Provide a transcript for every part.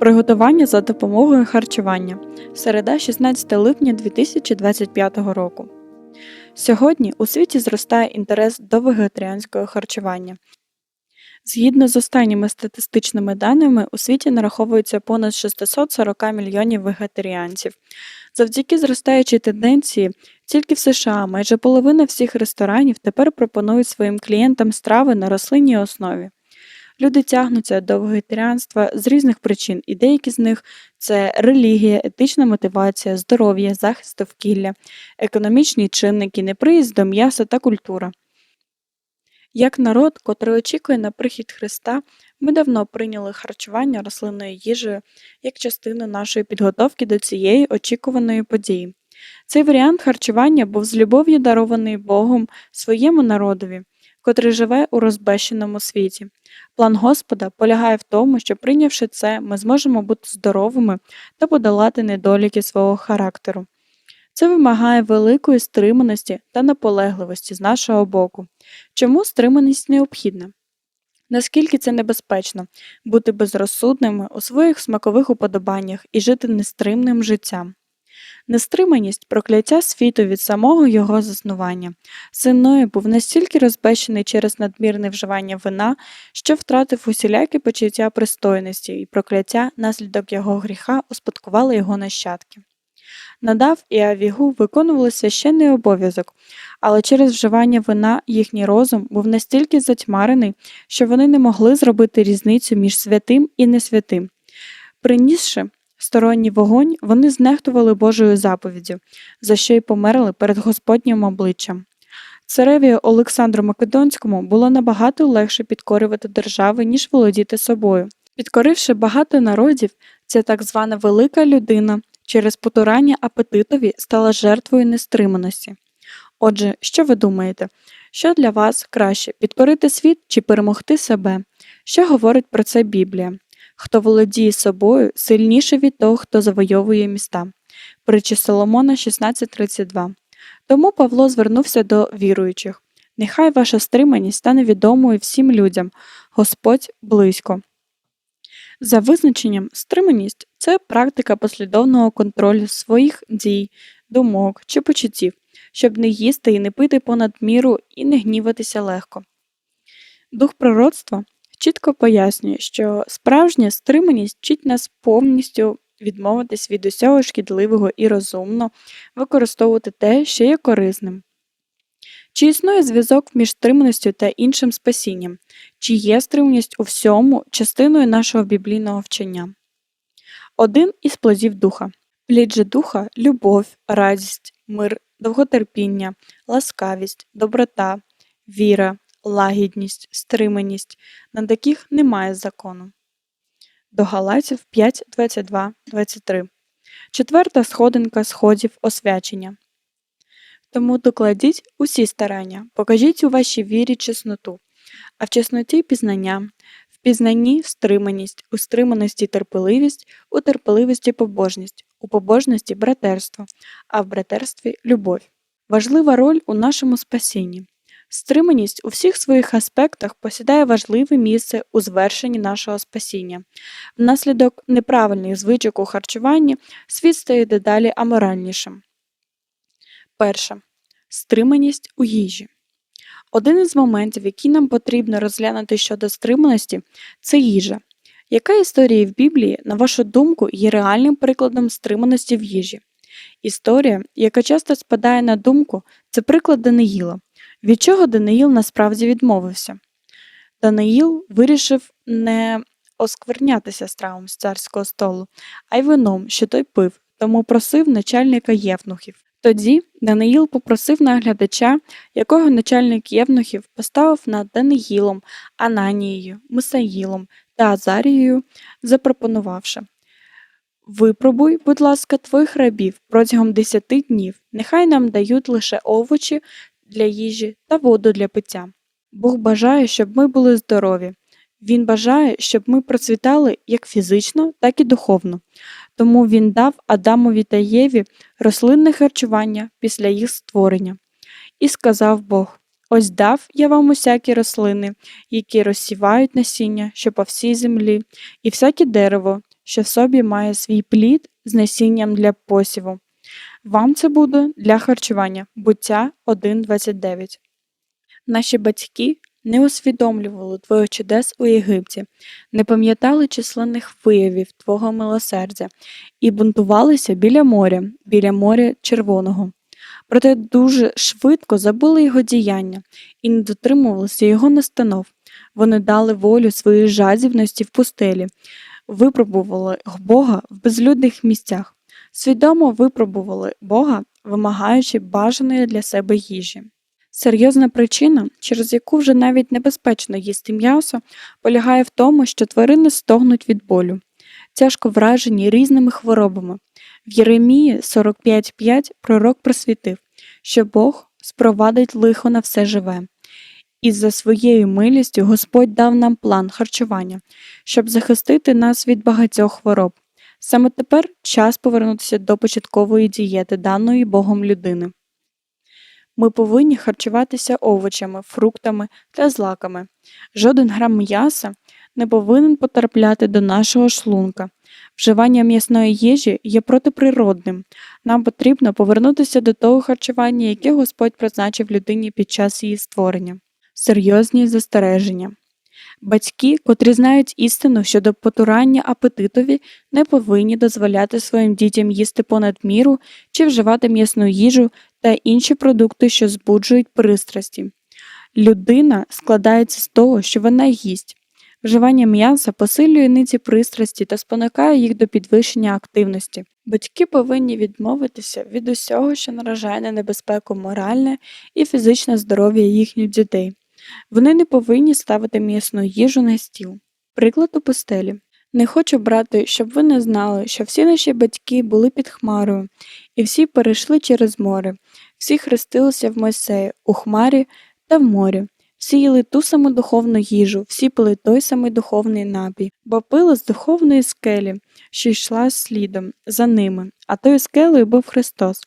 Приготування за допомогою харчування. Середа 16 липня 2025 року. Сьогодні у світі зростає інтерес до вегетаріанського харчування. Згідно з останніми статистичними даними, у світі нараховується понад 640 мільйонів вегетаріанців. Завдяки зростаючій тенденції, тільки в США майже половина всіх ресторанів тепер пропонують своїм клієнтам страви на рослинній основі. Люди тягнуться до вегетаріанства з різних причин, і деякі з них це релігія, етична мотивація, здоров'я, захист довкілля, економічні чинники, неприїзд до м'яса та культура. Як народ, котрий очікує на прихід Христа, ми давно прийняли харчування рослинною їжею як частину нашої підготовки до цієї очікуваної події. Цей варіант харчування був з любов'ю дарований Богом своєму народові, котрий живе у розбещеному світі. План Господа полягає в тому, що, прийнявши це, ми зможемо бути здоровими та подолати недоліки свого характеру. Це вимагає великої стриманості та наполегливості з нашого боку. Чому стриманість необхідна? Наскільки це небезпечно бути безрозсудними у своїх смакових уподобаннях і жити нестримним життям? Нестриманість прокляття світу від самого його заснування. Син Ної був настільки розбещений через надмірне вживання вина, що втратив усілякі почуття пристойності, і прокляття, наслідок його гріха, успадкували його нащадки. Надав і Авігу виконували священний обов'язок, але через вживання вина їхній розум був настільки затьмарений, що вони не могли зробити різницю між святим і несвятим. Принісши сторонній вогонь, вони знехтували Божою заповіддю, за що й померли перед Господнім обличчям. Цареві Олександру Македонському було набагато легше підкорювати держави, ніж володіти собою. Підкоривши багато народів, ця так звана велика людина через потурання апетитові стала жертвою нестриманості. Отже, що ви думаєте? Що для вас краще підкорити світ чи перемогти себе? Що говорить про це Біблія? Хто володіє собою, сильніше від того, хто завойовує міста. Притчі Соломона 16.32. Тому Павло звернувся до віруючих. Нехай ваша стриманість стане відомою всім людям, Господь близько. За визначенням, стриманість це практика послідовного контролю своїх дій, думок чи почуттів, щоб не їсти і не пити понад міру і не гніватися легко. Дух пророцтва чітко пояснює, що справжня стриманість вчить нас повністю відмовитись від усього шкідливого і розумно використовувати те, що є корисним. Чи існує зв'язок між стриманістю та іншим спасінням? Чи є стриманість у всьому частиною нашого біблійного вчення? Один із плодів духа. Плід же духа любов, радість, мир, довготерпіння, ласкавість, доброта, віра, лагідність, стриманість, на таких немає закону. До Галатів 5, 22, 23. Четверта сходинка сходів освячення. Тому докладіть усі старання, покажіть у вашій вірі чесноту, а в чесноті пізнання, в пізнанні стриманість, у стриманості терпеливість, у терпеливості побожність, у побожності братерство, а в братерстві любов. Важлива роль у нашому спасінні. Стриманість у всіх своїх аспектах посідає важливе місце у звершенні нашого спасіння. Внаслідок неправильних звичок у харчуванні світ стає дедалі аморальнішим. Перше. Стриманість у їжі. Один із моментів, який нам потрібно розглянути щодо стриманості, це їжа. Яка історія в Біблії, на вашу думку, є реальним прикладом стриманості в їжі? Історія, яка часто спадає на думку, це приклад Даниїла, від чого Даниїл насправді відмовився. Даниїл вирішив не осквернятися стравом з царського столу, а й вином, що той пив, тому просив начальника євнухів. Тоді Даниїл попросив наглядача, якого начальник євнухів поставив над Даниїлом, Ананією, Мисаїлом та Азарією, запропонувавши Випробуй, будь ласка, твоїх рабів протягом десяти днів, нехай нам дають лише овочі для їжі та воду для пиття. Бог бажає, щоб ми були здорові. Він бажає, щоб ми процвітали як фізично, так і духовно. Тому він дав Адамові та Єві рослинне харчування після їх створення. І сказав Бог Ось дав я вам усякі рослини, які розсівають насіння, що по всій землі, і всяке дерево, що в собі має свій плід з насінням для посіву. Вам це буде для харчування. Буття 1.29. Наші батьки не усвідомлювали твоїх чудес у Єгипті, не пам'ятали численних виявів Твого милосердя і бунтувалися біля моря, біля моря Червоного. Проте дуже швидко забули його діяння і не дотримувалися його настанов. Вони дали волю своїй жадібності в пустелі, випробували Бога в безлюдних місцях, свідомо випробували Бога, вимагаючи бажаної для себе їжі. Серйозна причина, через яку вже навіть небезпечно їсти м'ясо, полягає в тому, що тварини стогнуть від болю, тяжко вражені різними хворобами. В Єремії 45.5 пророк просвітив, що Бог спровадить лихо на все живе. І за своєю милістю Господь дав нам план харчування, щоб захистити нас від багатьох хвороб. Саме тепер час повернутися до початкової дієти, даної Богом людини. Ми повинні харчуватися овочами, фруктами та злаками. Жоден грам м'яса не повинен потрапляти до нашого шлунка. Вживання м'ясної їжі є протиприродним. Нам потрібно повернутися до того харчування, яке Господь призначив людині під час її створення. Серйозні застереження. Батьки, котрі знають істину щодо потурання апетитові, не повинні дозволяти своїм дітям їсти понад міру чи вживати м'ясну їжу та інші продукти, що збуджують пристрасті. Людина складається з того, що вона їсть. Вживання м'яса посилює ниці пристрасті та спонукає їх до підвищення активності. Батьки повинні відмовитися від усього, що наражає на небезпеку моральне і фізичне здоров'я їхніх дітей. Вони не повинні ставити м'ясну їжу на стіл. Приклад у постелі. Не хочу брати, щоб ви не знали, що всі наші батьки були під хмарою, і всі перейшли через море, всі хрестилися в Мойсеї, у хмарі та в морі. Всі їли ту саму духовну їжу, всі пили той самий духовний напій, бо пили з духовної скелі, що йшла слідом за ними, а тою скелею був Христос,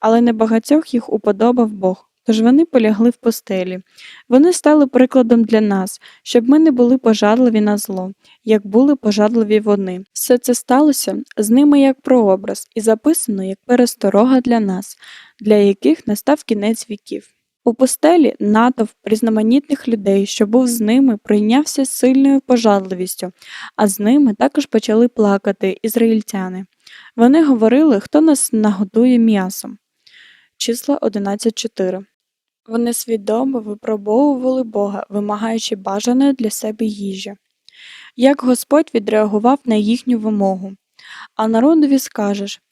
але небагатьох їх уподобав Бог. Тож вони полягли в постелі. Вони стали прикладом для нас, щоб ми не були пожадливі на зло, як були пожадливі вони. Все це сталося з ними як прообраз і записано як пересторога для нас, для яких настав кінець віків. У постелі натовп різноманітних людей, що був з ними, прийнявся сильною пожадливістю, а з ними також почали плакати ізраїльтяни. Вони говорили, хто нас нагодує м'ясом. Числа 11.4 Вони свідомо випробовували Бога, вимагаючи бажаної для себе їжі. Як Господь відреагував на їхню вимогу. А народові скажеш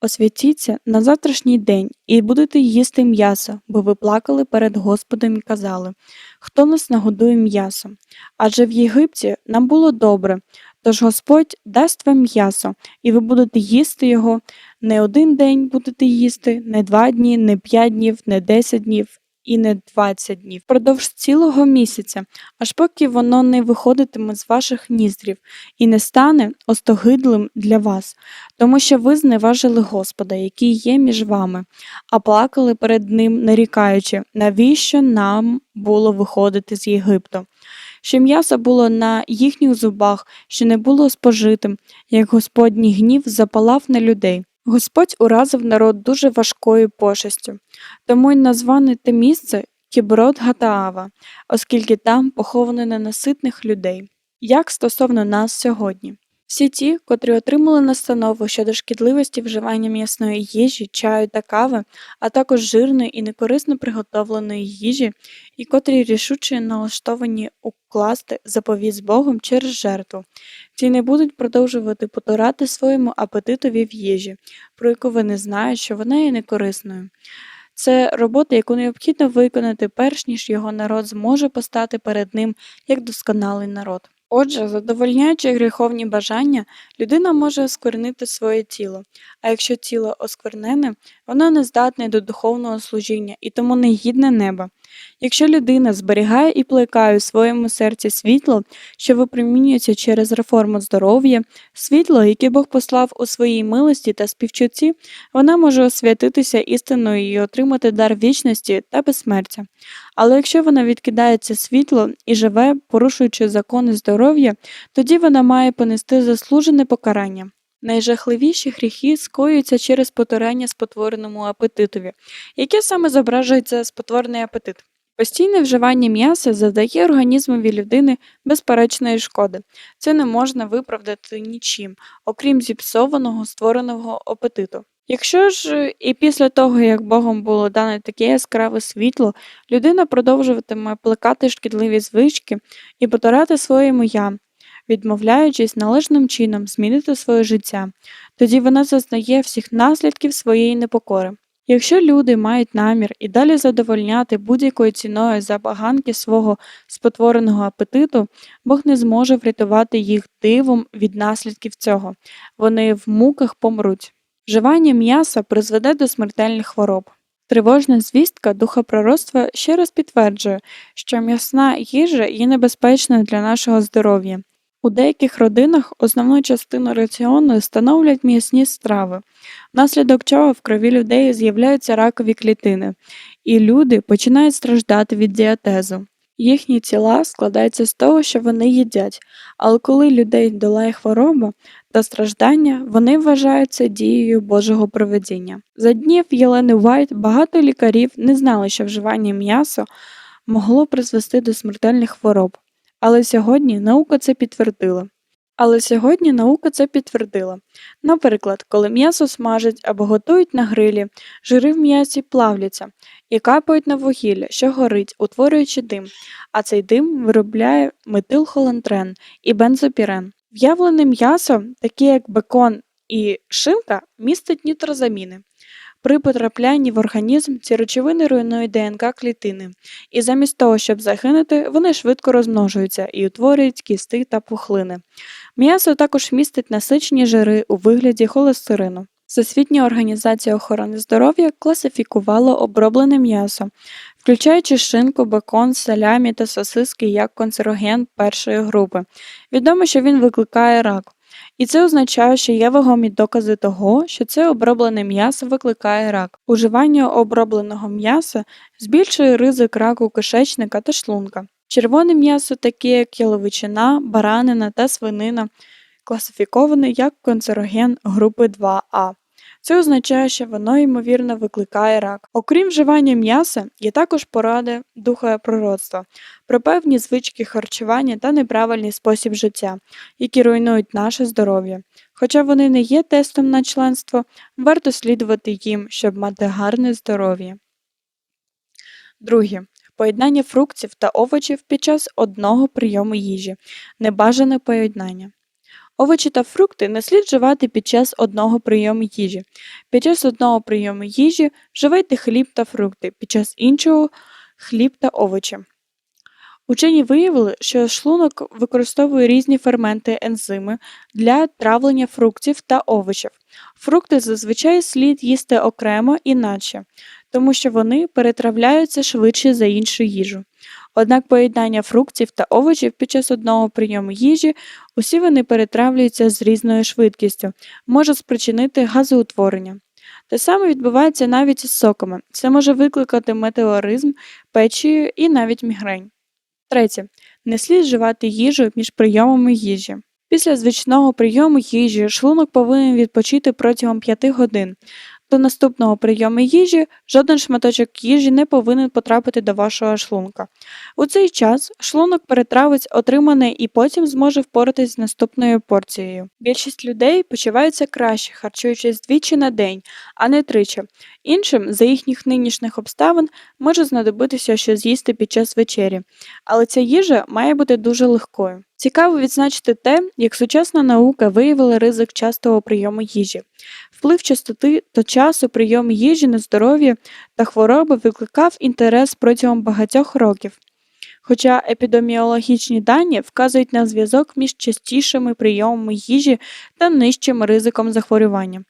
Освятіться на завтрашній день і будете їсти м'ясо, бо ви плакали перед Господом і казали Хто нас нагодує м'ясом? Адже в Єгипті нам було добре, тож Господь дасть вам м'ясо, і ви будете їсти його не один день будете їсти, не два дні, не п'ять днів, не десять днів і не двадцять днів, впродовж цілого місяця, аж поки воно не виходитиме з ваших ніздрів і не стане остогидлим для вас, тому що ви зневажили Господа, який є між вами, а плакали перед ним, нарікаючи, навіщо нам було виходити з Єгипту. Що м'ясо було на їхніх зубах, що не було спожитим, як Господній гнів запалав на людей. Господь уразив народ дуже важкою пошестю, тому й назване те місце Кіброд Гатаава, оскільки там поховано ненаситних людей. Як стосовно нас сьогодні? Всі ті, котрі отримали настанову щодо шкідливості вживання м'ясної їжі, чаю та кави, а також жирної і некорисно приготовленої їжі, і котрі рішуче налаштовані укласти заповіт з Богом через жертву, ті не будуть продовжувати потурати своєму апетитові в їжі, про яку вони знають, що вона є некорисною. Це робота, яку необхідно виконати, перш ніж його народ зможе постати перед ним як досконалий народ. Отже, задовольняючи гріховні бажання, людина може осквернити своє тіло, а якщо тіло осквернене, воно не здатне до духовного служіння і тому не гідне неба. Якщо людина зберігає і плекає у своєму серці світло, що випромінюється через реформу здоров'я, світло, яке Бог послав у своїй милості та співчутті, вона може освятитися істиною і отримати дар вічності та безсмертя. Але якщо вона відкидає це світло і живе, порушуючи закони здоров'я, тоді вона має понести заслужене покарання. Найжахливіші гріхи скоюються через потурання спотвореному апетитові, яке саме зображується спотворений апетит. Постійне вживання м'яса завдає організмові людини безперечної шкоди. Це не можна виправдати нічим, окрім зіпсованого створеного апетиту. Якщо ж і після того, як Богом було дане таке яскраве світло, людина продовжуватиме плекати шкідливі звички і потурати своєму я, відмовляючись належним чином змінити своє життя, тоді вона зазнає всіх наслідків своєї непокори. Якщо люди мають намір і далі задовольняти будь-якою ціною забаганки свого спотвореного апетиту, Бог не зможе врятувати їх дивом від наслідків цього, вони в муках помруть. Вживання м'яса призведе до смертельних хвороб. Тривожна звістка духа ще раз підтверджує, що м'ясна їжа є небезпечною для нашого здоров'я. У деяких родинах основну частину раціону становлять м'ясні страви, внаслідок чого в крові людей з'являються ракові клітини, і люди починають страждати від діатезу. Їхні тіла складаються з того, що вони їдять, але коли людей долає хвороба та страждання, вони вважаються дією Божого проведіння. За днів Єлени Вайт багато лікарів не знали, що вживання м'яса могло призвести до смертельних хвороб. Але сьогодні наука це підтвердила. Але сьогодні наука це підтвердила. Наприклад, коли м'ясо смажать або готують на грилі, жири в м'ясі плавляться і капають на вугілля, що горить, утворюючи дим, а цей дим виробляє метилхолантрен і бензопірен. В'явлене м'ясо, таке як бекон і шинка, містить нітрозаміни. При потраплянні в організм ці речовини руйнують ДНК клітини, і замість того, щоб загинути, вони швидко розмножуються і утворюють кісти та пухлини. М'ясо також містить насичені жири у вигляді холестерину. Всесвітня організація охорони здоров'я класифікувала оброблене м'ясо, включаючи шинку, бекон, салямі та сосиски як канцероген першої групи. Відомо, що він викликає рак. І це означає, що є вагомі докази того, що це оброблене м'ясо викликає рак. Уживання обробленого м'яса збільшує ризик раку кишечника та шлунка. Червоне м'ясо, таке як яловичина, баранина та свинина, класифіковане як канцероген групи 2А. Це означає, що воно, ймовірно, викликає рак. Окрім вживання м'яса, є також поради духа пророцтва про певні звички харчування та неправильний спосіб життя, які руйнують наше здоров'я. Хоча вони не є тестом на членство, варто слідувати їм, щоб мати гарне здоров'я. Друге. Поєднання фруктів та овочів під час одного прийому їжі. Небажане поєднання. Овочі та фрукти не слід вживати під час одного прийому їжі. Під час одного прийому їжі вживайте хліб та фрукти, під час іншого хліб та овочі. Учені виявили, що шлунок використовує різні ферменти ензими для травлення фруктів та овочів. Фрукти зазвичай слід їсти окремо іначе, тому що вони перетравляються швидше за іншу їжу. Однак поєднання фруктів та овочів під час одного прийому їжі усі вони перетравлюються з різною швидкістю, може спричинити газоутворення. Те саме відбувається навіть із соками. Це може викликати метеоризм, печію і навіть мігрень. Третє. Не слід вживати їжу між прийомами їжі. Після звичного прийому їжі шлунок повинен відпочити протягом 5 годин. До наступного прийому їжі жоден шматочок їжі не повинен потрапити до вашого шлунка. У цей час шлунок перетравить отримане і потім зможе впоратись з наступною порцією. Більшість людей почуваються краще, харчуючись двічі на день, а не тричі. Іншим, за їхніх нинішніх обставин, може знадобитися що з'їсти під час вечері, але ця їжа має бути дуже легкою. Цікаво відзначити те, як сучасна наука виявила ризик частого прийому їжі. Вплив частоти та часу прийому їжі на здоров'я та хвороби викликав інтерес протягом багатьох років. Хоча епідеміологічні дані вказують на зв'язок між частішими прийомами їжі та нижчим ризиком захворювання.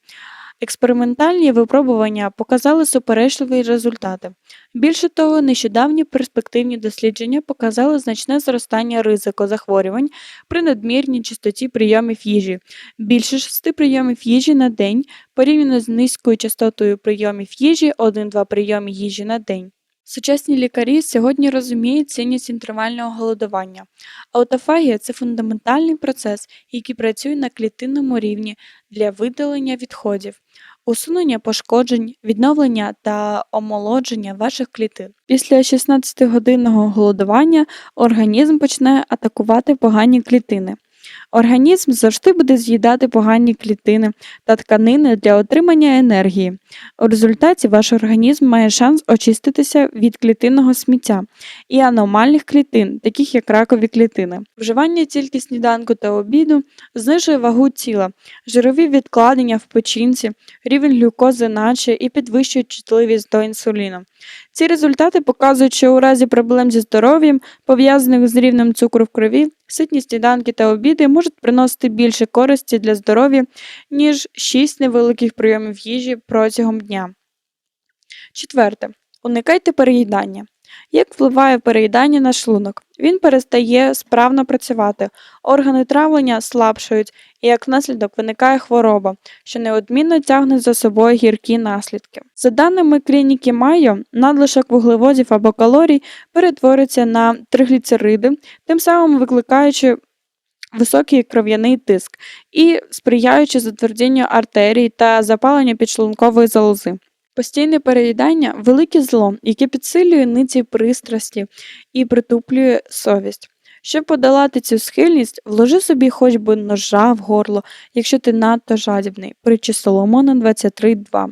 Експериментальні випробування показали суперечливі результати. Більше того, нещодавні перспективні дослідження показали значне зростання ризику захворювань при надмірній частоті прийомів їжі більше 6 прийомів їжі на день порівняно з низькою частотою прийомів їжі 1-2 прийоми їжі на день. Сучасні лікарі сьогодні розуміють цінність інтервального голодування. Аутофагія – це фундаментальний процес, який працює на клітинному рівні для видалення відходів, усунення пошкоджень, відновлення та омолодження ваших клітин. Після 16-годинного голодування організм почне атакувати погані клітини. Організм завжди буде з'їдати погані клітини та тканини для отримання енергії. У результаті ваш організм має шанс очиститися від клітинного сміття і аномальних клітин, таких як ракові клітини. Вживання тільки сніданку та обіду знижує вагу тіла, жирові відкладення в печінці, рівень глюкози наче і підвищує чутливість до інсуліну. Ці результати показують, що у разі проблем зі здоров'ям, пов'язаних з рівнем цукру в крові, ситні сніданки та обіди можуть приносити більше користі для здоров'я, ніж 6 невеликих прийомів їжі протягом дня. Четверте. Уникайте переїдання. Як впливає переїдання на шлунок? Він перестає справно працювати, органи травлення слабшають, і як наслідок виникає хвороба, що неодмінно тягне за собою гіркі наслідки. За даними клініки Майо, надлишок вуглеводів або калорій перетворюється на тригліцериди, тим самим викликаючи високий кров'яний тиск і сприяючи затвердінню артерій та запаленню підшлункової залози. Постійне переїдання велике зло, яке підсилює ниці пристрасті і притуплює совість. Щоб подолати цю схильність, вложи собі хоч би ножа в горло, якщо ти надто жадібний, притчі Соломона 23.2.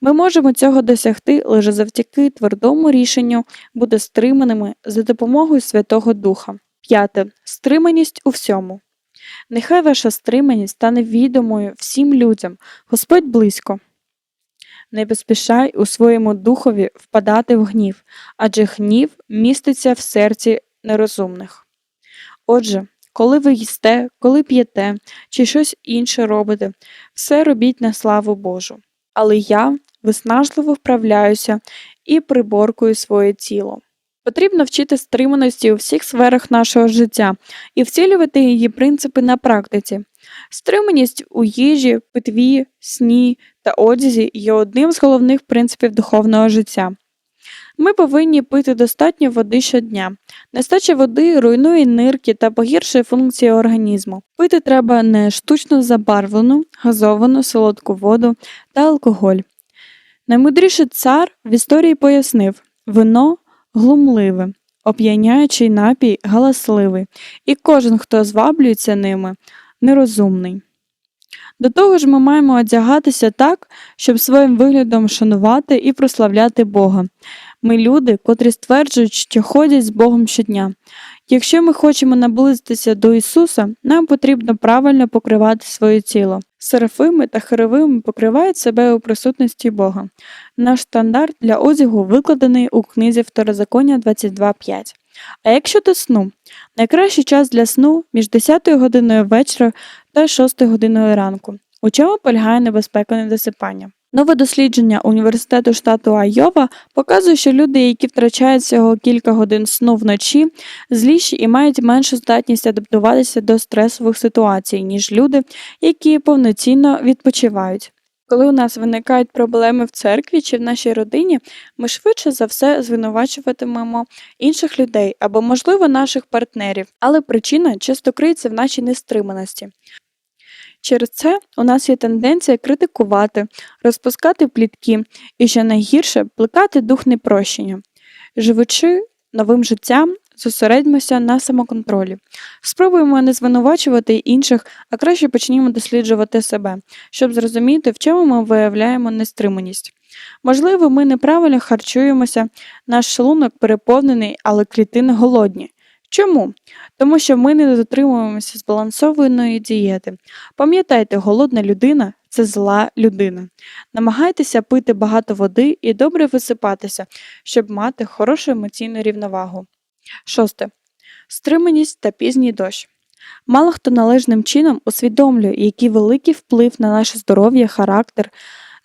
Ми можемо цього досягти лише завдяки твердому рішенню бути стриманими за допомогою Святого Духа. П'яте. Стриманість у всьому. Нехай ваша стриманість стане відомою всім людям, Господь близько. Не поспішай у своєму духові впадати в гнів, адже гнів міститься в серці нерозумних. Отже, коли ви їсте, коли п'єте чи щось інше робите, все робіть на славу Божу. Але я виснажливо вправляюся і приборкую своє тіло. Потрібно вчити стриманості у всіх сферах нашого життя і вцілювати її принципи на практиці. Стриманість у їжі, питві, сні та одязі є одним з головних принципів духовного життя. Ми повинні пити достатньо води щодня. Нестача води руйнує нирки та погіршує функції організму. Пити треба не штучно забарвлену, газовану, солодку воду та алкоголь. Наймудріший цар в історії пояснив вино глумливе, оп'яняючий напій галасливий, і кожен, хто зваблюється ними, нерозумний. До того ж, ми маємо одягатися так, щоб своїм виглядом шанувати і прославляти Бога. Ми люди, котрі стверджують, що ходять з Богом щодня. Якщо ми хочемо наблизитися до Ісуса, нам потрібно правильно покривати своє тіло. Серафими та херовими покривають себе у присутності Бога. Наш стандарт для одягу викладений у книзі Второзаконня 22.5. А якщо до сну, найкращий час для сну між 10 годиною вечора та 6 годиною ранку. У чому полягає небезпека недосипання? Нове дослідження університету штату Айова показує, що люди, які втрачають всього кілька годин сну вночі, зліші і мають меншу здатність адаптуватися до стресових ситуацій, ніж люди, які повноцінно відпочивають. Коли у нас виникають проблеми в церкві чи в нашій родині, ми швидше за все звинувачуватимемо інших людей або, можливо, наших партнерів, але причина часто криється в нашій нестриманості. Через це у нас є тенденція критикувати, розпускати плітки і, що найгірше, плекати дух непрощення. Живучи новим життям, зосередьмося на самоконтролі. Спробуємо не звинувачувати інших, а краще почнімо досліджувати себе, щоб зрозуміти, в чому ми виявляємо нестриманість. Можливо, ми неправильно харчуємося, наш шлунок переповнений, але клітини голодні. Чому? Тому що ми не дотримуємося збалансованої дієти. Пам'ятайте, голодна людина це зла людина. Намагайтеся пити багато води і добре висипатися, щоб мати хорошу емоційну рівновагу. Шосте. Стриманість та пізній дощ. Мало хто належним чином усвідомлює, який великий вплив на наше здоров'я, характер,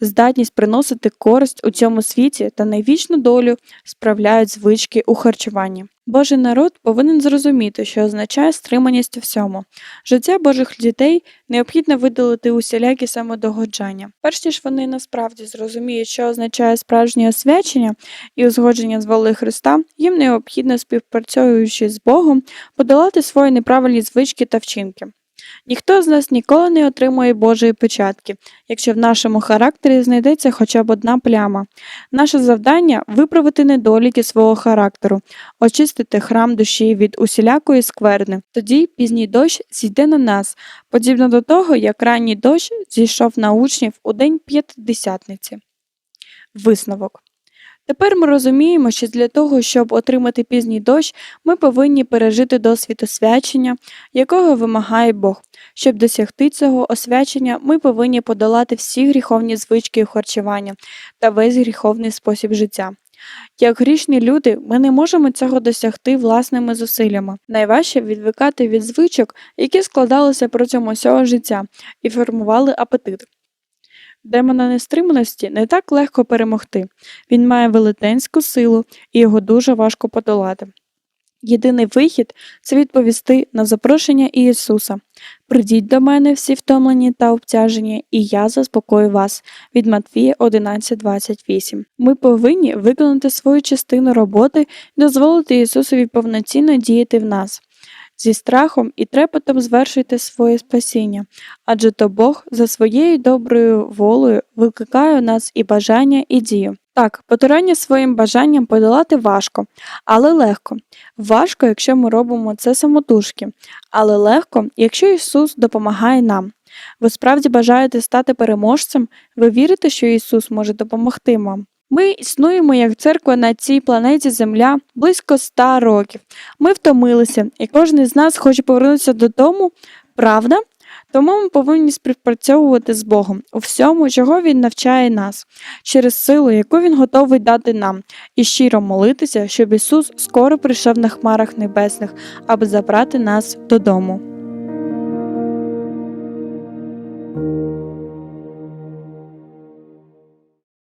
здатність приносити користь у цьому світі та найвічну долю справляють звички у харчуванні. Божий народ повинен зрозуміти, що означає стриманість у всьому. Життя Божих дітей необхідно видалити усілякі самодогоджання. Перш ніж вони насправді зрозуміють, що означає справжнє освячення і узгодження з волею Христа, їм необхідно, співпрацьовуючи з Богом, подолати свої неправильні звички та вчинки. Ніхто з нас ніколи не отримує Божої печатки, якщо в нашому характері знайдеться хоча б одна пляма. Наше завдання виправити недоліки свого характеру, очистити храм душі від усілякої скверни. Тоді пізній дощ зійде на нас, подібно до того, як ранній дощ зійшов на учнів у день п'ятидесятниці. Висновок. Тепер ми розуміємо, що для того, щоб отримати пізній дощ, ми повинні пережити досвід освячення, якого вимагає Бог. Щоб досягти цього освячення, ми повинні подолати всі гріховні звички харчування та весь гріховний спосіб життя. Як грішні люди, ми не можемо цього досягти власними зусиллями. Найважче відвикати від звичок, які складалися протягом усього життя і формували апетит. Демона нестриманості не так легко перемогти. Він має велетенську силу і його дуже важко подолати. Єдиний вихід це відповісти на запрошення Ісуса. Придіть до мене всі втомлені та обтяжені, і я заспокою вас від Матвія 11.28. Ми повинні виконати свою частину роботи і дозволити Ісусові повноцінно діяти в нас. Зі страхом і трепетом звершуйте своє спасіння, адже то Бог за своєю доброю волею викликає у нас і бажання, і дію. Так, потурання своїм бажанням подолати важко, але легко. Важко, якщо ми робимо це самотужки, але легко, якщо Ісус допомагає нам. Ви справді бажаєте стати переможцем, ви вірите, що Ісус може допомогти вам. Ми існуємо як церква на цій планеті Земля близько ста років. Ми втомилися, і кожен з нас хоче повернутися додому, правда? Тому ми повинні співпрацьовувати з Богом у всьому, чого Він навчає нас, через силу, яку Він готовий дати нам, і щиро молитися, щоб Ісус скоро прийшов на хмарах небесних, аби забрати нас додому.